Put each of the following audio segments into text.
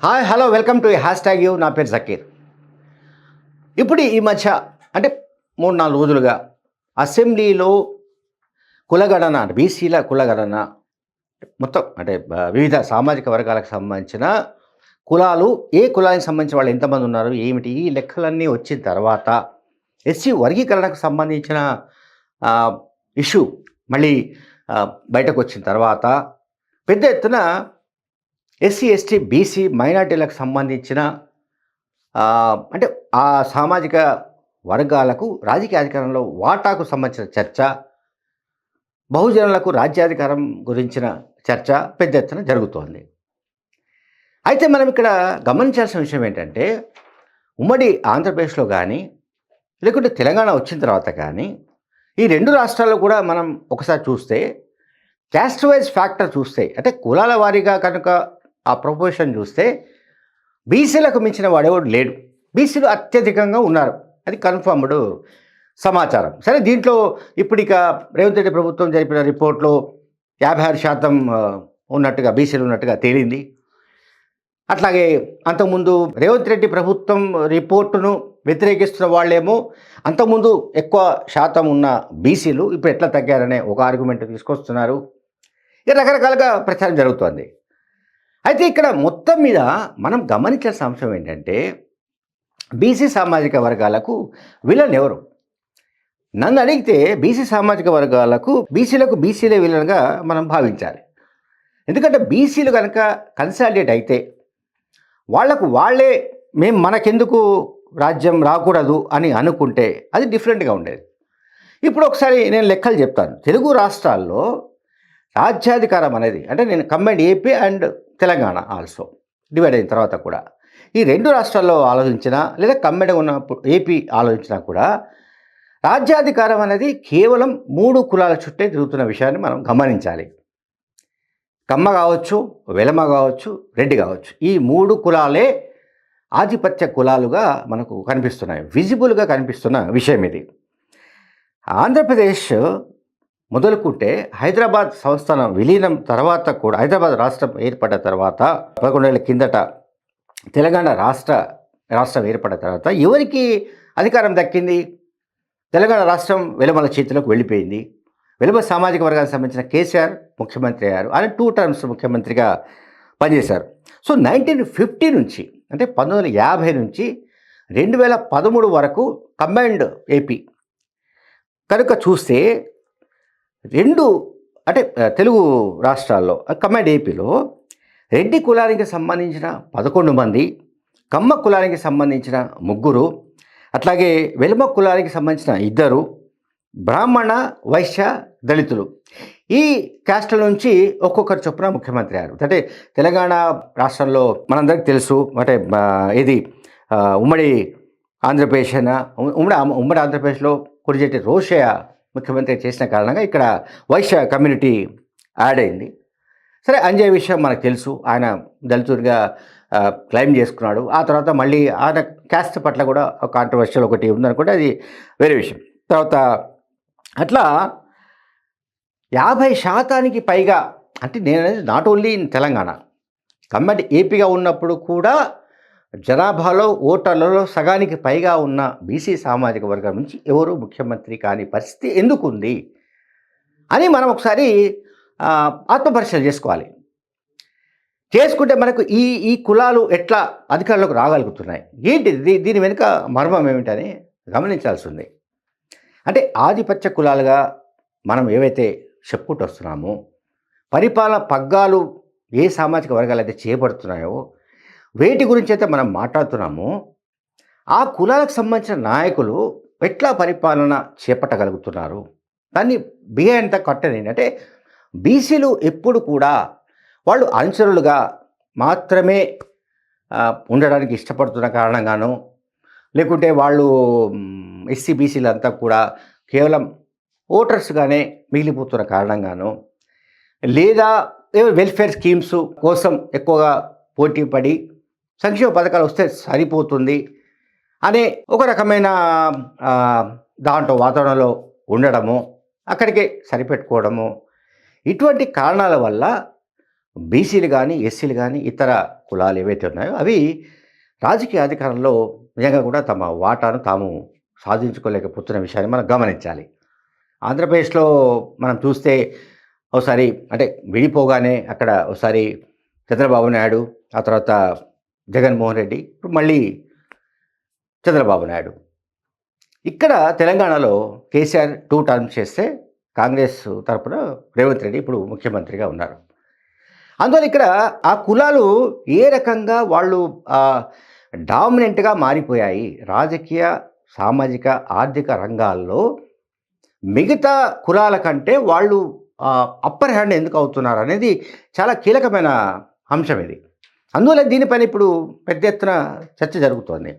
Hi hello welcome to hashtag you. నా పేరు జకీర్. ఇప్పుడు ఈ మధ్య అంటే మూడు నాలుగు రోజులుగా అసెంబ్లీలో కులగణన బీసీల కులగణన మొత్తం అంటే వివిధ సామాజిక వర్గాలకు సంబంధించిన కులాలు ఏ కులానికి సంబంధించిన వాళ్ళు ఎంతమంది ఉన్నారు ఏమిటి ఈ లెక్కలన్నీ వచ్చిన తర్వాత ఎస్సీ వర్గీకరణకు సంబంధించిన ఇష్యూ మళ్ళీ బయటకు వచ్చిన తర్వాత పెద్ద ఎత్తున ఎస్సీ ఎస్టీ బీసీ మైనార్టీలకు సంబంధించిన అంటే ఆ సామాజిక వర్గాలకు రాజకీయ అధికారంలో వాటాకు సంబంధించిన చర్చ బహుజనులకు రాజ్యాధికారం గురించిన చర్చ పెద్ద ఎత్తున జరుగుతోంది. అయితే మనం ఇక్కడ గమనించాల్సిన విషయం ఏంటంటే ఉమ్మడి ఆంధ్రప్రదేశ్లో కానీ లేకుంటే తెలంగాణ వచ్చిన తర్వాత కానీ ఈ రెండు రాష్ట్రాల్లో కూడా మనం ఒకసారి చూస్తే క్యాస్ట్ వైజ్ ఫ్యాక్టర్ చూస్తే అంటే కులాల వారీగా కనుక ఆ ప్రొపోజిషన్ చూస్తే బీసీలకు మించిన వాడేవాడు లేడు. బీసీలు అత్యధికంగా ఉన్నారు. అది కన్ఫర్మ్డ్ సమాచారం. సరే దీంట్లో ఇప్పుడు ఇక రేవంత్ రెడ్డి ప్రభుత్వం జరిపిన రిపోర్ట్లో యాభై ఆరు శాతం ఉన్నట్టుగా బీసీలు ఉన్నట్టుగా తేలింది. అట్లాగే అంతకుముందు రేవంత్ రెడ్డి ప్రభుత్వం రిపోర్టును వ్యతిరేకిస్తున్న వాళ్ళేమో అంతకుముందు ఎక్కువ శాతం ఉన్న బీసీలు ఇప్పుడు ఎట్లా తగ్గారనే ఒక ఆర్గ్యుమెంట్ తీసుకొస్తున్నారు. ఇక రకరకాలుగా ప్రచారం జరుగుతోంది. అయితే ఇక్కడ మొత్తం మీద మనం గమనించాల్సిన అంశం ఏంటంటే బీసీ సామాజిక వర్గాలకు విలన్ ఎవరు? నన్ను అడిగితే బీసీ సామాజిక వర్గాలకు బీసీలకు బీసీలే విలన్గా మనం భావించాలి. ఎందుకంటే బీసీలు కనుక కన్సాలిడేట్ అయితే వాళ్ళకు వాళ్ళే మేము మనకెందుకు రాజ్యం రాకూడదు అని అనుకుంటే అది డిఫరెంట్గా ఉండేది. ఇప్పుడు ఒకసారి నేను లెక్కలు చెప్తాను. తెలుగు రాష్ట్రాల్లో రాజ్యాధికారం అనేది అంటే నేను combined AP and Telangana also divide అయిన తర్వాత కూడా. ఈ రెండు రాష్ట్రాల్లో ఆలోచించినా లేదా కమ్మెడ ఉన్నప్పుడు ఏపీ ఆలోచించినా కూడా రాజ్యాధికారం అనేది కేవలం మూడు కులాల చుట్టే తిరుగుతున్న విషయాన్ని మనం గమనించాలి. కమ్మ కావచ్చు వెలమ కావచ్చు రెడ్డి కావచ్చు. ఈ మూడు కులాలే ఆధిపత్య కులాలుగా మనకు కనిపిస్తున్నాయి. విజిబుల్గా కనిపిస్తున్న విషయం ఇది. ఆంధ్రప్రదేశ్ మొదలుకుంటే హైదరాబాద్ సంస్థానం విలీనం తర్వాత కూడా హైదరాబాద్ రాష్ట్రం ఏర్పడ్డ తర్వాత పదకొండేళ్ళ కిందట తెలంగాణ రాష్ట్ర రాష్ట్రం ఏర్పడిన తర్వాత ఎవరికి అధికారం దక్కింది? తెలంగాణ రాష్ట్రం వెలమల చేతిలోకి వెళ్ళిపోయింది. వెలుమ సామాజిక వర్గానికి సంబంధించిన కేసీఆర్ ముఖ్యమంత్రి అయ్యారు. ఆయన టూ టర్మ్స్ ముఖ్యమంత్రిగా పనిచేశారు. సో నైన్టీన్ ఫిఫ్టీ నుంచి అంటే పంతొమ్మిది వందల యాభై నుంచి రెండు వేల పదమూడు వరకు కంబైన్డ్ ఏపీ. కనుక చూస్తే రెండు అంటే తెలుగు రాష్ట్రాల్లో కంబైన్డ్ ఏపీలో రెడ్డి కులానికి సంబంధించిన పదకొండు మంది కమ్మ కులానికి సంబంధించిన ముగ్గురు అట్లాగే వెలుమ కులానికి సంబంధించిన ఇద్దరు బ్రాహ్మణ వైశ్య దళితులు. ఈ క్యాస్ట్ల నుంచి ఒక్కొక్కరు చొప్పున ముఖ్యమంత్రి అయ్యారు. అంటే తెలంగాణ రాష్ట్రంలో మనందరికీ తెలుసు అంటే ఇది ఉమ్మడి ఆంధ్రప్రదేశ్ అయినా ఉమ్మడి ఉమ్మడి ఆంధ్రప్రదేశ్లో కొడిజెట్టి రోషయ్య ముఖ్యమంత్రి చేసిన కారణంగా ఇక్కడ వైశ్య కమ్యూనిటీ యాడ్ అయింది. సరే అంజయ్ విషయం మనకు తెలుసు. ఆయన దళితుడిగా క్లైమ్ చేసుకున్నాడు. ఆ తర్వాత మళ్ళీ ఆయన క్యాస్ట్ పట్ల కూడా కాంట్రవర్షియల్ ఒకటి ఉందనుకుంటే అది వేరే విషయం. తర్వాత అట్లా యాభై శాతానికి పైగా అంటే నేను అనేది నాట్ ఓన్లీ ఇన్ తెలంగాణ కమ్మటి ఏపీగా ఉన్నప్పుడు కూడా జనాభాలో ఓటర్లలో సగానికి పైగా ఉన్న బీసీ సామాజిక వర్గం నుంచి ఎవరు ముఖ్యమంత్రి కాని పరిస్థితి ఎందుకుంది అని మనం ఒకసారి ఆత్మపరిశీలన చేసుకోవాలి. చేసుకుంటే మనకు ఈ ఈ కులాలు ఎట్లా అధికారంలోకి రాగలుగుతున్నాయి? ఏంటి దీ- దీని వెనుక మర్మం ఏమిటని గమనించాల్సి ఉంది అంటే ఆధిపత్య కులాలుగా మనం ఏవైతే చెప్పుకుంటూ వస్తున్నామో పరిపాలన పగ్గాలు ఏ సామాజిక వర్గాలు అయితే చేపడుతున్నాయో వేటి గురించి అయితే మనం మాట్లాడుతున్నామో ఆ కులాలకు సంబంధించిన నాయకులు ఎట్లా పరిపాలన చేపట్టగలుగుతున్నారు? దాన్ని బిహైండ్ ద కట్టెన్ ఏంటంటే బీసీలు ఎప్పుడు కూడా వాళ్ళు అనుచరులుగా మాత్రమే ఉండడానికి ఇష్టపడుతున్న కారణంగాను లేకుంటే వాళ్ళు ఎస్సీ బీసీలు అంతా కూడా కేవలం ఓటర్స్గానే మిగిలిపోతున్న కారణంగాను లేదా వెల్ఫేర్ స్కీమ్స్ కోసం ఎక్కువగా పోటీ పడి సంక్షేమ పథకాలు వస్తే సరిపోతుంది అనే ఒక రకమైన దాంట్లో వాతావరణంలో ఉండడము అక్కడికే సరిపెట్టుకోవడము ఇటువంటి కారణాల వల్ల బీసీలు కానీ ఎస్సీలు కానీ ఇతర కులాలు ఏవైతే ఉన్నాయో అవి రాజకీయ అధికారంలో నిజంగా కూడా తమ వాటాను తాము సాధించుకోలేకపోతున్న విషయాన్ని మనం గమనించాలి. ఆంధ్రప్రదేశ్లో మనం చూస్తే ఒకసారి అంటే విడిపోగానే అక్కడ ఒకసారి చంద్రబాబు నాయుడు ఆ తర్వాత జగన్మోహన్ రెడ్డి ఇప్పుడు మళ్ళీ చంద్రబాబు నాయుడు. ఇక్కడ తెలంగాణలో కేసీఆర్ టూ టర్మ్స్ చేస్తే కాంగ్రెస్ తరపున రేవంత్ రెడ్డి ఇప్పుడు ముఖ్యమంత్రిగా ఉన్నారు. అందువల్ల ఇక్కడ ఆ కులాలు ఏ రకంగా వాళ్ళు డామినెంట్గా మారిపోయాయి? రాజకీయ సామాజిక ఆర్థిక రంగాల్లో మిగతా కులాల కంటే వాళ్ళు అప్పర్ హ్యాండ్ ఎందుకు అవుతున్నారు అనేది చాలా కీలకమైన అంశం ఇది. అందువల్ల దీనిపైన ఇప్పుడు పెద్ద ఎత్తున చర్చ జరుగుతోంది.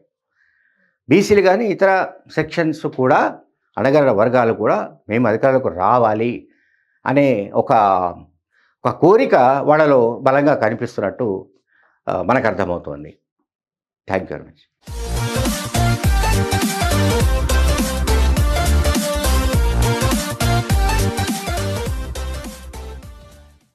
బీసీలు కానీ ఇతర సెక్షన్స్ కూడా అణగారిన వర్గాలు కూడా మేము అధికారులకు రావాలి అనే ఒక ఒక కోరిక వాళ్ళలో బలంగా కనిపిస్తున్నట్టు మనకు అర్థమవుతోంది. Thank you very much